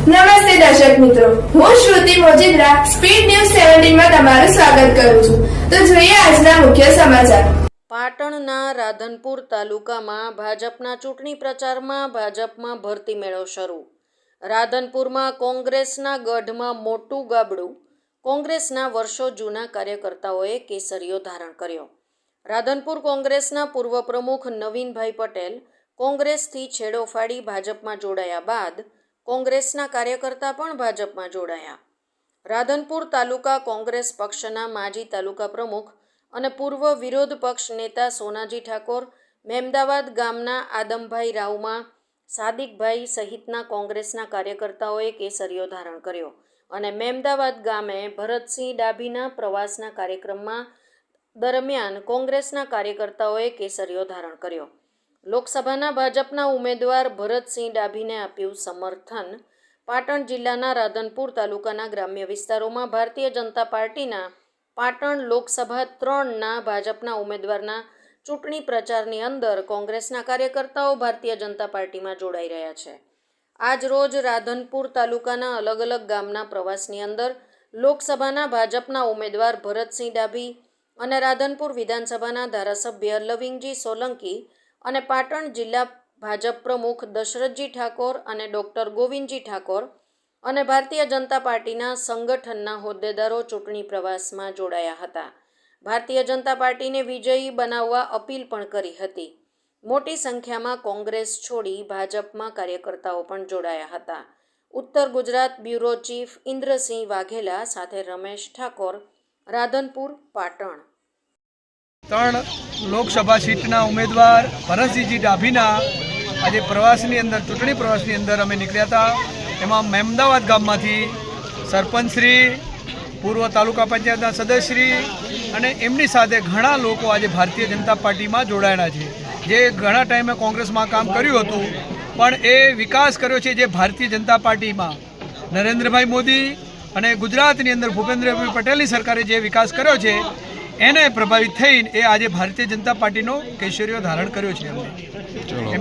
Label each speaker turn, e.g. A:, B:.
A: નમસ્તે દર્શક મિત્રો. હું શ્રુતિ મોજીદ્રા, સ્પીડ ન્યૂઝ સેવન્ટીનમાં તમારું સ્વાગત કરું છું. તો જોઈએ આજના મુખ્ય સમાચાર.
B: પાટણના રાધનપુર તાલુકામાં ભાજપના ચૂંટણી પ્રચારમાં ભાજપમાં ભરતી મેળો શરૂ. રાધનપુરમાં કોંગ્રેસના ગઢમાં મોટું ગાબડું. કોંગ્રેસના વર્ષો જૂના કાર્યકર્તાઓએ કેસરીઓ ધારણ કર્યો. રાધનપુર કોંગ્રેસના પૂર્વ પ્રમુખ નવીનભાઈ પટેલ કોંગ્રેસથી છેડો ફાડી ભાજપમાં જોડાયા બાદ કોંગ્રેસના કાર્યકર્તા પણ ભાજપમાં જોડાયા. રાધનપુર તાલુકા કોંગ્રેસ પક્ષના માજી તાલુકા પ્રમુખ અને પૂર્વ વિરોધ પક્ષ નેતા સોનાજી ઠાકોર મહેમદાવાદ ગામના આદમભાઈ રાવમાં સાદિકભાઈ સહિતના કોંગ્રેસના કાર્યકર્તાઓએ કેસરીઓ ધારણ કર્યો અને મહેમદાવાદ ગામે ભરતસિંહ ડાભીના પ્રવાસના કાર્યક્રમમાં દરમિયાન કોંગ્રેસના કાર્યકર્તાઓએ કેસરીઓ ધારણ કર્યો. લોકસભાના ભાજપના ઉમેદવાર ભરતસિંહ ડાભીને આપ્યું સમર્થન. પાટણ જિલ્લાના રાધનપુર તાલુકાના ગ્રામ્ય વિસ્તારોમાં ભારતીય જનતા પાર્ટીના પાટણ લોકસભા ત્રણના ભાજપના ઉમેદવારના ચૂંટણી પ્રચારની અંદર કોંગ્રેસના કાર્યકર્તાઓ ભારતીય જનતા પાર્ટીમાં જોડાઈ રહ્યા છે. આજ રોજ રાધનપુર તાલુકાના અલગ અલગ ગામના પ્રવાસની અંદર લોકસભાના ભાજપના ઉમેદવાર ભરતસિંહ ડાભી અને રાધનપુર વિધાનસભાના ધારાસભ્ય લવિંગજી સોલંકી અને પાટણ જિલ્લા ભાજપ પ્રમુખ દશરથજી ઠાકોર અને ડૉક્ટર ગોવિંદજી ઠાકોર અને ભારતીય જનતા પાર્ટીના સંગઠનના હોદ્દેદારો ચૂંટણી પ્રવાસમાં જોડાયા હતા. ભારતીય જનતા પાર્ટીને વિજયી બનાવવા અપીલ પણ કરી હતી. મોટી સંખ્યામાં કોંગ્રેસ છોડી ભાજપમાં કાર્યકર્તાઓ પણ જોડાયા હતા. ઉત્તર ગુજરાત બ્યુરો ચીફ ઇન્દ્રસિંહ વાઘેલા સાથે રમેશ ઠાકોર, રાધનપુર, પાટણ.
C: ત્રણ લોકસભા સીટના ઉમેદવાર ભરતસિંહજી ડાભીના આજે પ્રવાસની અંદર, ચૂંટણી પ્રવાસની અંદર અમે નીકળ્યા હતા. એમાં મહેમદાવાદ ગામમાંથી સરપંચશ્રી પૂર્વ તાલુકા પંચાયતના સદસ્યશ્રી અને એમની સાથે ઘણા લોકો આજે ભારતીય જનતા પાર્ટીમાં જોડાયેલા છે. જે ઘણા ટાઈમે કોંગ્રેસમાં કામ કર્યું હતું, પણ એ વિકાસ કર્યો છે જે ભારતીય જનતા પાર્ટીમાં. નરેન્દ્રભાઈ મોદી અને ગુજરાતની અંદર ભૂપેન્દ્રભાઈ પટેલની સરકારે જે વિકાસ કર્યો છે એને પ્રભાવિત થઈને એ આજે ભારતીય જનતા પાર્ટીનો કૈશર્યો ધારણ કર્યો છે